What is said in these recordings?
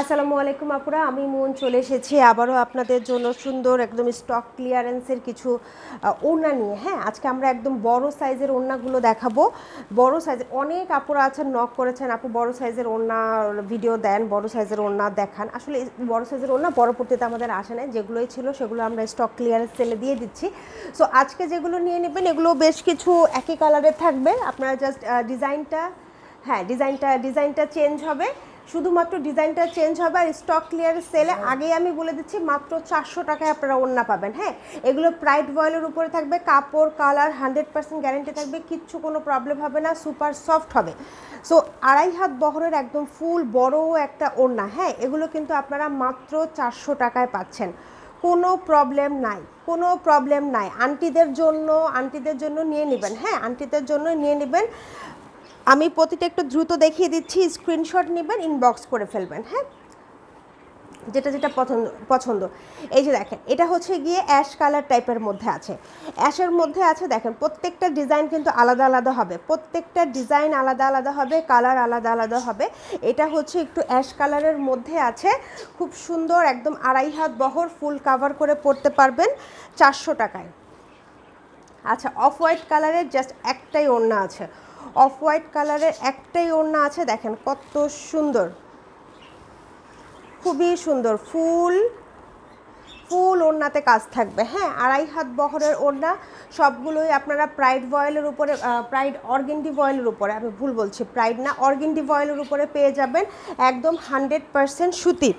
আসসালামু আলাইকুম আপুরা, আমি মন চলে এসেছি আবারও আপনাদের জন্য সুন্দর একদম স্টক ক্লিয়ারেন্সের কিছু ওড়না নিয়ে। হ্যাঁ আজকে আমরা একদম বড় সাইজের ওড়নাগুলো দেখাবো। বড় সাইজের অনেক আপুরা আছেন নক করেছেন। আপু বড় সাইজের ওড়না ভিডিও দেন, বড় সাইজের ওড়না দেখান। আসলে বড় সাইজের ওড়না পরবর্তীতে আমাদের আসে না যেগুলোই ছিল সেগুলো আমরা স্টক ক্লিয়ারেন্স সেলে দিয়ে দিচ্ছি। সো আজকে যেগুলো নিয়ে নেবেন, এগুলো বেশ কিছু একই কালারের থাকবে। আপনারা জাস্ট ডিজাইনটা হ্যাঁ ডিজাইনটা ডিজাইনটা চেঞ্জ হবে। শুধুমাত্র ডিজাইনটা চেঞ্জ হবে আর স্টক ক্লিয়ার সেলে আগেই আমি বলে দিচ্ছি মাত্র চারশো টাকায় আপনারা ওড়না পাবেন। হ্যাঁ এগুলো প্রাইড বয়েলের উপরে থাকবে, কাপড় কালার হান্ড্রেড পার্সেন্ট গ্যারেন্টি থাকবে, কিচ্ছু কোনো প্রবলেম হবে না সুপার সফট হবে। সো আড়াই হাত বহরের একদম ফুল বড় একটা ওড়না হ্যাঁ এগুলো কিন্তু আপনারা মাত্র চারশো টাকায় পাচ্ছেন। কোনো প্রবলেম নাই, কোনো প্রবলেম নাই। আন্টিদের জন্য আন্টিদের জন্য নিয়ে নেবেন। হ্যাঁ আন্টিদের জন্য নিয়ে নেবেন। আমি প্রতিটা একটু দ্রুত দেখিয়ে দিচ্ছি স্ক্রিনশট নেবেন ইনবক্স করে ফেলবেন হ্যাঁ? যেটা যেটা পছন্দ পছন্দ। এই যে দেখেন, এটা হচ্ছে গিয়ে অ্যাশ কালার টাইপের মধ্যে আছে। অ্যাশের মধ্যে আছে, দেখেন, প্রত্যেকটা ডিজাইন কিন্তু আলাদা আলাদা হবে। প্রত্যেকটা ডিজাইন আলাদা আলাদা হবে কালার আলাদা আলাদা হবে। এটা হচ্ছে একটু অ্যাশ কালারের মধ্যে আছে। খুব সুন্দর, একদম আড়াই হাত বহর ফুল কাভার করে পড়তে পারবেন চারশো টাকায়। আচ্ছা অফ হোয়াইট কালারের জাস্ট একটাই ওড়না আছে। অফ হোয়াইট কালারের একটাই ওড়না আছে, দেখেন কত সুন্দর। খুবই সুন্দর, ফুল ফুল ওড়নাতে কাজ থাকবে। হ্যাঁ আড়াই হাত বহরের ওড়না, সবগুলোই আপনারা প্রাইড ভয়েলের উপরে প্রাইড অর্গেন্ডি ভয়েলের উপরে, আমি ভুল বলছি প্রাইড না অর্গেন্ডি ভয়েলের উপরে পেয়ে যাবেন একদম হান্ড্রেড পারসেন্ট সুতি।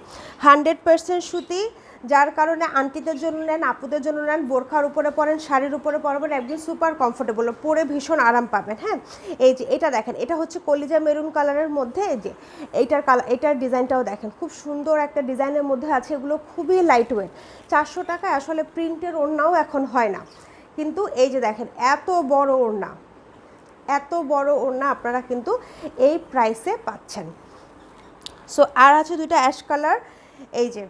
হান্ড্রেড পারসেন্ট সুতি যার কারণে আন্টিদের জন্য নেন, আপুদের জন্য নেন, বোরখার উপরে পরেন, শাড়ির উপরে পরবেন, একদম সুপার কমফোর্টেবল পরে ভীষণ আরাম পাবেন হ্যাঁ? এই যে, এটা দেখেন, এটা হচ্ছে কলিজা মেরুন কালারের মধ্যে এই যে, এইটার কালার এটার ডিজাইনটাও দেখেন, খুব সুন্দর একটা ডিজাইনের মধ্যে আছে, এগুলো খুবই লাইট ওয়েট চারশো টাকায় আসলে প্রিন্টের ওড়নাও এখন হয় না। কিন্তু এই যে দেখেন, এত বড় ওড়না, এত বড় ওড়না আপনারা কিন্তু এই প্রাইসে পাচ্ছেন। সো আর আছে দুইটা অ্যাশ কালার এই যে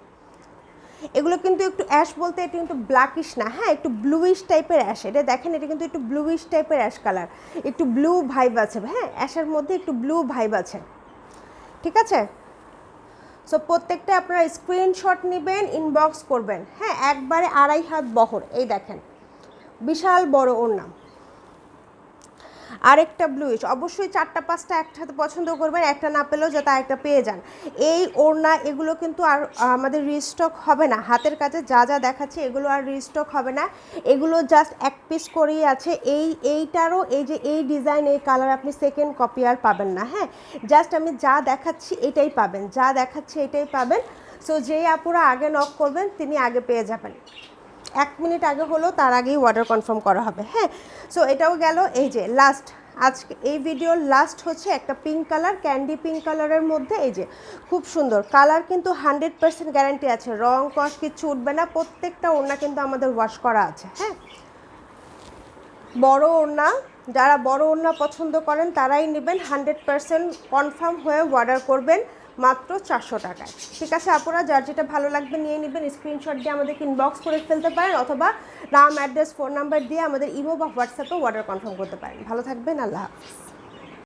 এগুলো কিন্তু একটু অ্যাশ বলতে এটা কিন্তু ব্ল্যাকিশ না হ্যাঁ একটু ব্লুইশ টাইপের অ্যাশ এটা দেখেন, এটা কিন্তু একটু ব্লুইশ টাইপের অ্যাশ কালার একটু ব্লু ভাইব আছে হ্যাঁ অ্যাশের মধ্যে একটু ব্লু ভাইব আছে। ঠিক আছে? সো প্রত্যেকটা আপনারা স্ক্রিনশট নেবেন ইনবক্স করবেন। হ্যাঁ একবারে আড়াই হাত বহর, এই দেখেন। বিশাল বড় ওড়না। আরেকটা ব্লুইশ অবশ্যই চারটা, পাঁচটা একসাথে পছন্দ করবেন, একটা না পেলেও যাতে একটা পেয়ে যান। এই ওড়না, এগুলো কিন্তু আর, আমাদের রিস্টক হবে না। হাতের কাছে যা যা দেখাচ্ছে, এগুলো আর রিস্টক হবে না। এগুলো জাস্ট এক পিস করেই আছে। এই, এইটারও, এই যে এই ডিজাইন এই কালার আপনি সেকেন্ড কপি আর পাবেন না হ্যাঁ? জাস্ট আমি যা দেখাচ্ছি, এটাই পাবেন। যা দেখাচ্ছি, এটাই পাবেন। সো যেই আপুরা আগে নক করবেন, তিনি আগে পেয়ে যাবেন। এক মিনিট আগে হলেও তার আগেই অর্ডার কনফার্ম করা হবে। হ্যাঁ সো এটাও গেল। এই যে লাস্ট আজকে এই ভিডিওর লাস্ট হচ্ছে একটা পিঙ্ক কালার ক্যান্ডি পিঙ্ক কালারের মধ্যে এই যে, খুব সুন্দর। কালার কিন্তু হান্ড্রেড পার্সেন্ট গ্যারান্টি আছে। রং, কস, কিচ্ছু উঠবে না। প্রত্যেকটা ওড়না কিন্তু আমাদের ওয়াশ করা আছে। হ্যাঁ বড় ওড়না, যারা বড় ওড়না পছন্দ করেন তারাই নেবেন। হান্ড্রেড পার্সেন্ট কনফার্ম হয়ে অর্ডার করবেন। মাত্র চারশো টাকায়। ঠিক আছে আপনারা যার যেটা ভালো লাগবে নিয়ে নেবেন স্ক্রিনশট দিয়ে আমাদেরকে ইনবক্স করে ফেলতে পারেন অথবা নাম অ্যাড্রেস ফোন নাম্বার দিয়ে আমাদের ইমো বা হোয়াটসঅ্যাপে অর্ডার কনফার্ম করতে পারেন। ভালো থাকবেন, আল্লাহ হাফিজ।